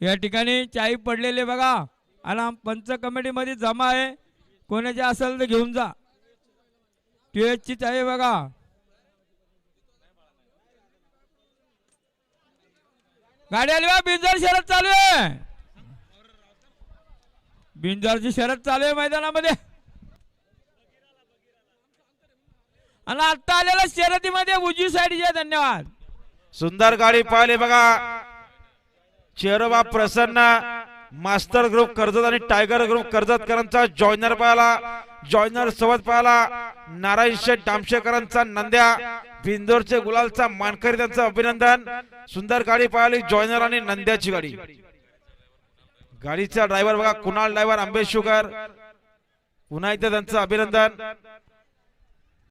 या ठिकाणी चाई पडलेले बघा. आणि पंच कमिटीमध्ये जमा आहे. कोणाची असेल तर घेऊन जा. टी ची चाई बघा. गाडी आली बा बिंजर शरद चालू आहे. बिंजरची शरद चालू आहे मैदानामध्ये. आणि आता आलेल्या शर्यतीमध्ये उजवी साईडची धन्यवाद. सुंदर गाडी पाहिली बघा. चेरोबा प्रसन्न. मास्टर ग्रुप कर्जत आणि टायगर ग्रुप कर्जतकरांचा जॉयनर पाहिला. जॉयनर सोबत पाहिला. नारायण शेठ डामशेकरांचा नंद्या. बिंदोरचे गुलालचा मानकरी त्यांचं अभिनंदन. सुंदर गाडी पाहिली जॉयनर आणि नंद्याची गाडी. गाडीचा ड्रायव्हर बघा कुणाल ड्रायव्हर आंबेशुकर पुन्हा एकदा त्यांचं अभिनंदन.